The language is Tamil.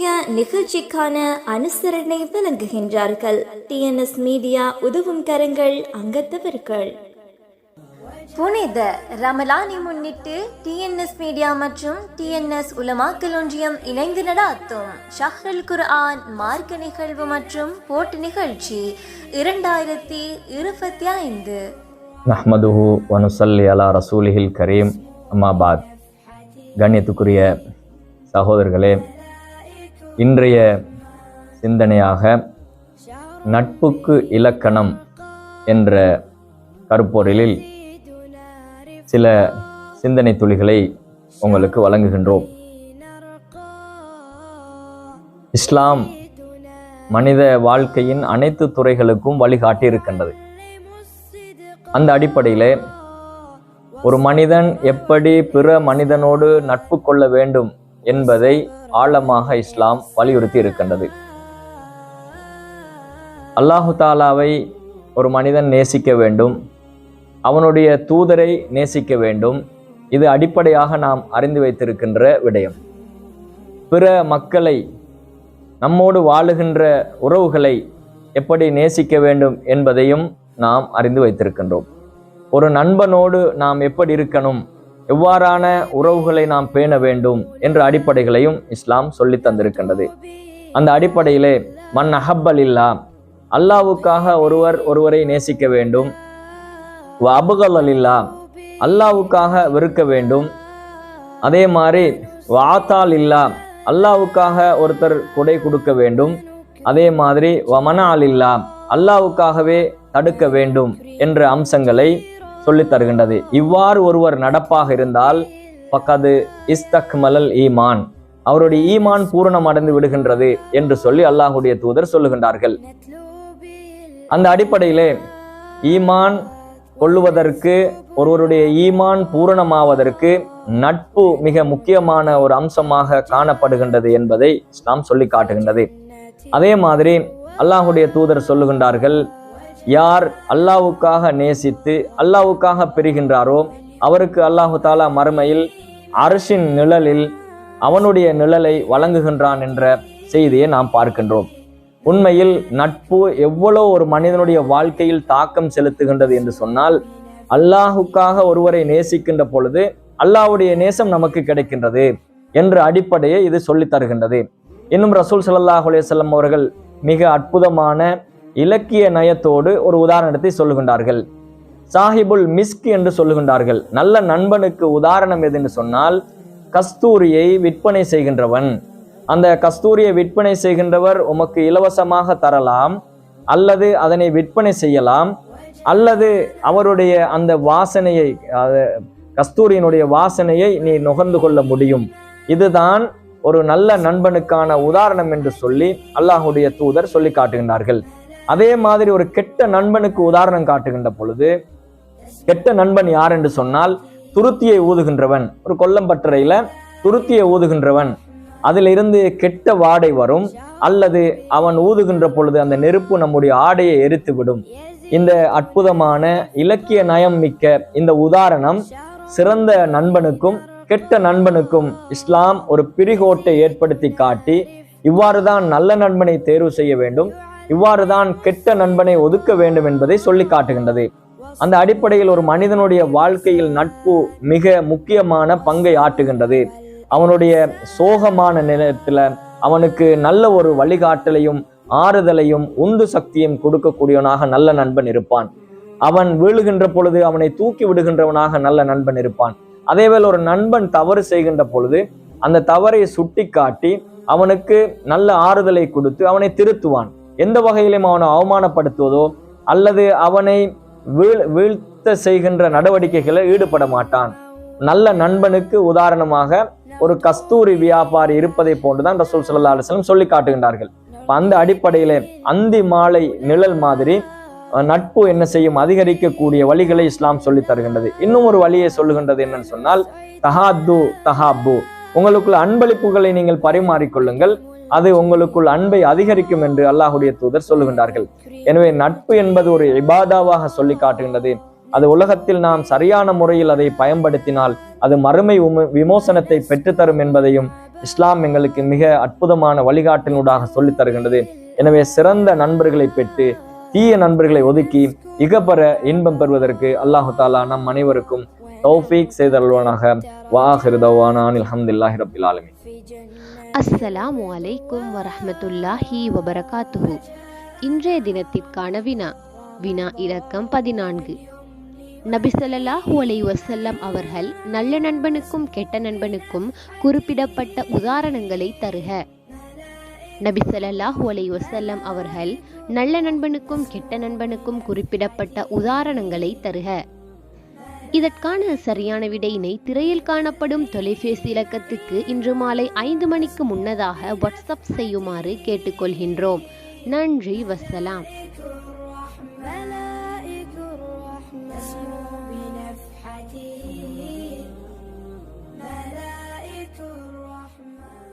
இன்றைய நிகழ்ச்சிக்கான அனுசரணை வழங்குகின்றார்கள் டிஎன்எஸ் மீடியா உதவும் கரங்கள் அங்கத்தவர்கள். புனித ரமலானை முன்னிட்டு டிஎன்எஸ் மீடியா மற்றும் டிஎன்எஸ் உலமாக்கல் ஒன்றியம் இணைந்து நடாத்தும் ஷஹ்ரல் குர்ஆன் மார்க்க நிகழ்வு மற்றும் போட்டி நிகழ்ச்சி இரண்டாயிரத்தி இருபத்தி ஐந்து. நஹ்மதுஹு வனுசல்லி அலா ரசூலிஹில் கரீம். அம்மாபாத் கண்ணியத்துக்குரிய சகோதரர்களே இன்றைய சிந்தனையாக நட்புக்கு இலக்கணம் என்ற கருப்பொருளில் சில சிந்தனை துளிகளை உங்களுக்கு வழங்குகின்றோம். இஸ்லாம் மனித வாழ்க்கையின் அனைத்து துறைகளுக்கும் வழிகாட்டி இருக்கின்றது அந்த அடிப்படையிலே ஒரு மனிதன் எப்படி பிற மனிதனோடு நட்பு கொள்ள வேண்டும் என்பதை ஆழமாக இஸ்லாம் வலியுறுத்தி இருக்கின்றது. அல்லாஹு தாலாவை ஒரு மனிதன் நேசிக்க வேண்டும். அவனுடைய தூதரை நேசிக்க வேண்டும். இது அடிப்படையாக நாம் அறிந்து வைத்திருக்கின்ற விடயம். பிற மக்களை நம்மோடு வாழுகின்ற உறவுகளை எப்படி நேசிக்க வேண்டும் என்பதையும் நாம் அறிந்து வைத்திருக்கின்றோம். ஒரு நண்பனோடு நாம் எப்படி இருக்கணும் எவ்வாறான உறவுகளை நாம் பேண வேண்டும் என்ற அடிப்படைகளையும் இஸ்லாம் சொல்லி தந்திருக்கின்றது. அந்த அடிப்படையிலே மண் அஹப்பல் இல்லா அல்லாவுக்காக ஒருவர் ஒருவரை நேசிக்க வேண்டும். அபுகல் இல்லா அல்லாவுக்காக வெறுக்க வேண்டும். அதே மாதிரி வாத்தால் இல்லா அல்லாவுக்காக ஒருத்தர் கொடை கொடுக்க வேண்டும். அதே மாதிரி வமனால் இல்லா அல்லாவுக்காகவே தடுக்க வேண்டும் என்ற அம்சங்களை சொல்லித் தருகின்றது. இவ்வாறு ஒருவர் நடப்பாக இருந்தால் பக்கது இஸ்தக்மலல் ஈமான் அவருடைய ஈமான் பூரணம் அடைந்து விடுகின்றது என்று சொல்லி அல்லாஹுடைய தூதர் சொல்லுகின்றார்கள். அந்த அடிப்படையிலே ஈமான் கொள்ளுவதற்கு ஒருவருடைய ஈமான் பூரணமாவதற்கு நட்பு மிக முக்கியமான ஒரு அம்சமாக காணப்படுகின்றது என்பதை இஸ்லாம் சொல்லி காட்டுகின்றது. அதே மாதிரி அல்லாஹுடைய தூதர் சொல்லுகின்றார்கள் யார் அல்லாவுக்காக நேசித்து அல்லாவுக்காக பெறுகின்றாரோ அவருக்கு அல்லாஹு தாலா மறுமையில் அரசின் நிழலில் அவனுடைய நிழலை வழங்குகின்றான் என்ற செய்தியை நாம் பார்க்கின்றோம். உண்மையில் நட்பு எவ்வளோ ஒரு மனிதனுடைய வாழ்க்கையில் தாக்கம் செலுத்துகின்றது என்று சொன்னால் அல்லாஹுக்காக ஒருவரை நேசிக்கின்ற பொழுது அல்லாஹுடைய நேசம் நமக்கு கிடைக்கின்றது என்ற அடிப்படையை இது சொல்லித் தருகின்றது. இன்னும் ரசூல் சல்லாஹ் அலையம் அவர்கள் மிக அற்புதமான இலக்கிய நயத்தோடு ஒரு உதாரணத்தை சொல்லுகின்றார்கள். சாஹிபுல் மிஸ்க் என்று சொல்லுகின்றார்கள். நல்ல நண்பனுக்கு உதாரணம் எதுன்னு சொன்னால் கஸ்தூரியை விற்பனை செய்கின்றவன். அந்த கஸ்தூரியை விற்பனை செய்கின்றவர் உமக்கு இலவசமாக தரலாம் அல்லது அதனை விற்பனை செய்யலாம் அல்லது அவருடைய அந்த வாசனையை கஸ்தூரியினுடைய வாசனையை நீ நுகர்ந்து கொள்ள முடியும். இதுதான் ஒரு நல்ல நண்பனுக்கான உதாரணம் என்று சொல்லி அல்லாஹுடைய தூதர் சொல்லி காட்டுகின்றார்கள். அதே மாதிரி ஒரு கெட்ட நண்பனுக்கு உதாரணம் காட்டுகின்ற பொழுது கெட்ட நண்பன் யார் என்று சொன்னால் துருத்தியை ஊதுகின்றவன். ஒரு கொல்லம்பட்டறையில துருத்தியை ஊதுகின்றவன். அதிலிருந்து கெட்ட வாடை வரும். அல்லது அவன் ஊதுகின்ற பொழுது அந்த நெருப்பு நம்முடைய ஆடையை எரித்து விடும் இந்த அற்புதமான இலக்கிய நயம் மிக்க இந்த உதாரணம் சிறந்த நண்பனுக்கும் கெட்ட நண்பனுக்கும் இஸ்லாம் ஒரு பிரிகோட்டை ஏற்படுத்தி காட்டி இவ்வாறுதான் நல்ல நண்பனை தேர்வு செய்ய வேண்டும். இவ்வாறு தான் கெட்ட நண்பனை ஒதுக்க வேண்டும் என்பதை சொல்லி காட்டுகின்றது. அந்த அடிப்படையில் ஒரு மனிதனுடைய வாழ்க்கையில் நட்பு மிக முக்கியமான பங்கை ஆட்டுகின்றது அவனுடைய சோகமான நிலையத்தில் அவனுக்கு நல்ல ஒரு வழிகாட்டலையும் ஆறுதலையும் உந்து சக்தியும் கொடுக்கக்கூடியவனாக நல்ல நண்பன் இருப்பான். அவன் வீழுகின்ற பொழுது அவனை தூக்கி விடுகின்றவனாக நல்ல நண்பன் இருப்பான். அதேவேளை ஒரு நண்பன் தவறு செய்கின்ற பொழுது அந்த தவறை சுட்டி காட்டி அவனுக்கு நல்ல ஆறுதலை கொடுத்து அவனை திருத்துவான். எந்த வகையிலும் அவனை அவமானப்படுத்துவதோ அல்லது அவனை வீழ் வீழ்த்த செய்கின்ற நடவடிக்கைகளை ஈடுபட மாட்டான். நல்ல நண்பனுக்கு உதாரணமாக ஒரு கஸ்தூரி வியாபாரி இருப்பதை போன்றுதான் ரசூல் சல்லா அலுவலம் சொல்லி காட்டுகின்றார்கள். அந்த அடிப்படையிலே அந்தி மாலை நிழல் மாதிரி நட்பு என்ன செய்யும் அதிகரிக்கக்கூடிய வழிகளை இஸ்லாம் சொல்லி தருகின்றது. இன்னும் ஒரு வழியை சொல்லுகின்றது என்னன்னு சொன்னால் தஹாத்து தஹாபு. உங்களுக்குள்ள அன்பளிப்புகளை நீங்கள் பரிமாறிக்கொள்ளுங்கள் அது உங்களுக்குள் அன்பை அதிகரிக்கும் என்று அல்லாஹுடைய தூதர் சொல்லுகின்றார்கள். எனவே நட்பு என்பது ஒரு இபாதாவாக சொல்லி காட்டுகின்றது. அது உலகத்தில் நாம் சரியான முறையில் அதை பயன்படுத்தினால் அது மறுமை விமோசனத்தை பெற்றுத்தரும் என்பதையும் இஸ்லாம் எங்களுக்கு மிக அற்புதமான வழிகாட்டினூடாக சொல்லித் தருகின்றது. எனவே சிறந்த நண்பர்களை பெற்று தீய நண்பர்களை ஒதுக்கி இகப்பெற இன்பம் பெறுவதற்கு அல்லாஹு தாலா நம் அனைவருக்கும் தௌஃபீக் செய்தல்வானாக வாஹிருதவானான் அல்ஹம்துலில்லாஹி ரப்பில் ஆலமீன். அஸ்ஸலாமு அலைக்கும் வரஹமத்துல்லாஹி வபரகாத்துஹு. இன்றைய தினத்திற்கான வினா வினா இலக்கம் பதினான்கு. நபி ஸல்லல்லாஹு அலைஹி வஸல்லம் அவர்கள் நல்ல நண்பனுக்கும் கெட்ட நண்பனுக்கும் குறிப்பிடப்பட்ட உதாரணங்களை தருக. நபி ஸல்லல்லாஹு அலைஹி வஸல்லம் அவர்கள் நல்ல நண்பனுக்கும் கெட்ட நண்பனுக்கும் குறிப்பிடப்பட்ட உதாரணங்களை தருக. இதற்கான சரியான விடையினை திரையில் காணப்படும் தொலைபேசி இலக்கத்துக்கு இன்று மாலை ஐந்து மணிக்கு முன்னதாக வாட்ஸ்அப் செய்யுமாறு கேட்டுக்கொள்கின்றோம். நன்றி வசலாம்.